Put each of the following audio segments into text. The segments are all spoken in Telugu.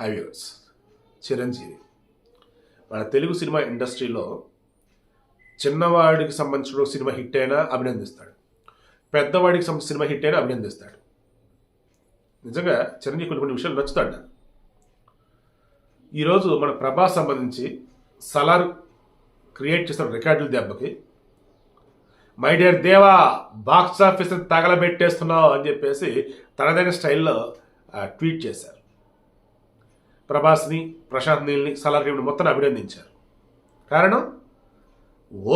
హైవేస్. చిరంజీవి. మన తెలుగు సినిమా ఇండస్ట్రీలో చిన్నవాడికి సంబంధించిన సినిమా హిట్ అయినా అభినందిస్తాడు. పెద్దవాడికి సంబంధించిన సినిమా హిట్ అయినా అభినందిస్తాడు. నిజంగా చిరంజీవి కొన్ని కొన్ని విషయాలు నచ్చుతాడు నాకు. ఈరోజు మన ప్రభాస్ సంబంధించి సలార్ క్రియేట్ చేసిన రికార్డుల దెబ్బకి మై డియర్ దేవా బాక్స్ ఆఫీస్ని తగలబెట్టేస్తున్నావు అని చెప్పేసి తనదైన స్టైల్లో ట్వీట్ చేశారు. ప్రభాస్ని ప్రశాంత్ నీల్ని సలార్ టీంని మొత్తం అభినందించారు. కారణం?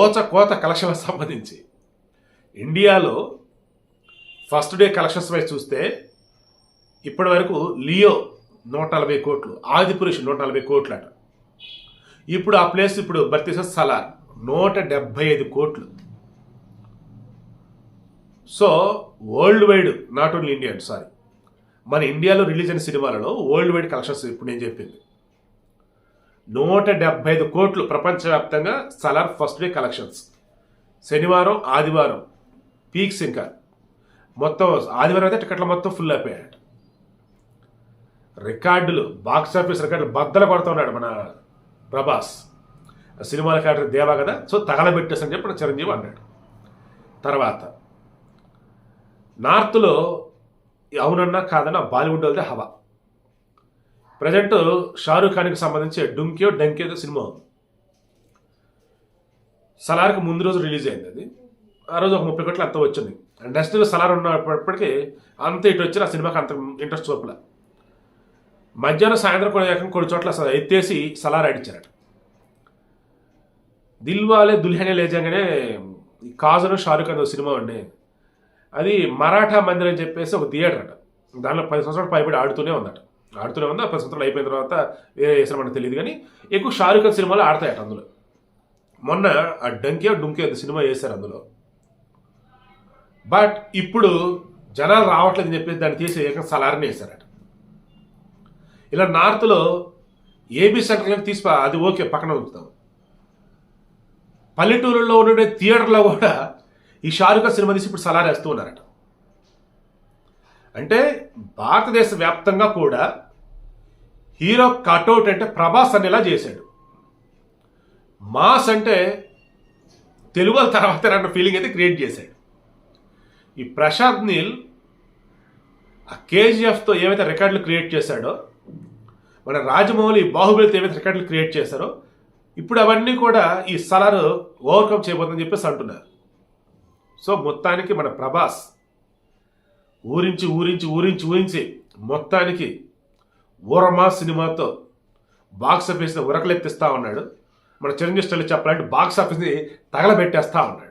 ఓచ కోత కలెక్షన్లకు సంబంధించి. ఇండియాలో ఫస్ట్ డే కలెక్షన్స్ వైజ్ చూస్తే ఇప్పటి వరకు లియో నూట నలభై కోట్లు ఆదిపురుష్ నూట నలభై కోట్లు అట ఇప్పుడు ఆ ప్లేస్ ఇప్పుడు భర్తీ సలార్ నూట డెబ్బై ఐదు కోట్లు. So world wide not only India sorry. మన ఇండియాలో రిలీజ్ అయిన సినిమాలలో వరల్డ్ వైడ్ కలెక్షన్స్ ఇప్పుడు నేను చెప్పింది. నూట డెబ్బై ఐదు కోట్లు ప్రపంచవ్యాప్తంగా సలార్ ఫస్ట్ డే కలెక్షన్స్ శనివారం ఆదివారం పీక్స్ ఇంకా మొత్తం ఆదివారం అయితే టికెట్లు మొత్తం ఫుల్ అయిపోయాడు రికార్డులు బాక్స్ ఆఫీస్ రికార్డులు బద్దలు కొడుతున్నాడు మన ప్రభాస్. ఆ సినిమాల క్యారెక్టర్ దేవా కదా? సో తగలబెట్టేసని చెప్పి చిరంజీవి అన్నాడు. తర్వాత నార్త్లో అవునన్నా కాదన్నా బాలీవుడ్ వాళ్ళదే హవా. ప్రజెంట్ షారూఖ్ ఖాన్కి సంబంధించి డుంకియో డంకియో సినిమా. ఉంది సలార్కి ముందు రోజు రిలీజ్ అయింది అది. ఆ రోజు ఒక ముప్పై కోట్లు అంత వచ్చింది. నెక్స్ట్ సలార్ ఉన్నప్పటికీ అంత ఇటు వచ్చి ఆ సినిమాకి అంత ఇంట్రెస్ట్ చూపల. మధ్యాహ్నం సాయంత్రం కూడా కొన్ని చోట్ల ఎత్తేసి సలార్ ఆడిచ్చారట దిల్వాలే దుల్హనే లేజంగానే ఈ కాజను షారూఖ్ ఖాన్ సినిమా ఉండే. అది మరాఠా మందిర్ అని చెప్పేసి ఒక థియేటర్ అట. దానిలో పది సంవత్సరాలు పైబడి ఆడుతూనే ఉందట. ఆడుతూనే ఉంది? ఆ పది సంవత్సరాలు అయిపోయిన తర్వాత వేరే చేసిన మనకు తెలియదు కానీ ఎక్కువ షారుఖ్ ఖాన్ సినిమాలు ఆడతాయట అందులో. మొన్న ఆ డంకే డుంకే సినిమా వేశారు అందులో. బట్ ఇప్పుడు జనాలు రావట్లేదు అని చెప్పేసి దాన్ని తీసి ఏకంగా సలారని వేశారట. ఇలా నార్త్లో ఏబీ సెంటర్లను తీసి అది ఓకే పక్కన ఉంచుతాం. పల్లెటూరులో ఉండే థియేటర్లో కూడా ఈ షారుఖ్ సినిమా తీసి ఇప్పుడు సలార్ వేస్తూ ఉన్నారట. అంటే భారతదేశ వ్యాప్తంగా కూడా హీరో కటౌట్ అంటే ప్రభాస్ అనేలా చేశాడు. మాస్ అంటే తెలుగు వాళ్ళ తర్వాత అన్న ఫీలింగ్ అయితే క్రియేట్ చేశాడు. ఈ ప్రశాంత్ నీల్ ఆ కేజీఎఫ్తో ఏవైతే రికార్డులు క్రియేట్ చేశాడో మన రాజమౌళి బాహుబలితో ఏవైతే రికార్డులు క్రియేట్ చేశారో ఇప్పుడు అవన్నీ కూడా ఈ సలార్ ఓవర్కమ్ చేయబోతుందని చెప్పేసి అంటున్నారు. సో మొత్తానికి మన ప్రభాస్ ఊరించి ఊరించి ఊరించి ఊరించి మొత్తానికి ఊరమా సినిమాతో బాక్స్ ఆఫీస్ని ఉరకలెత్తిస్తా ఉన్నాడు. మన చిరంజీవి స్టైల్ చెప్పాలంటే బాక్స్ ఆఫీస్ని తగలబెట్టేస్తా ఉన్నాడు.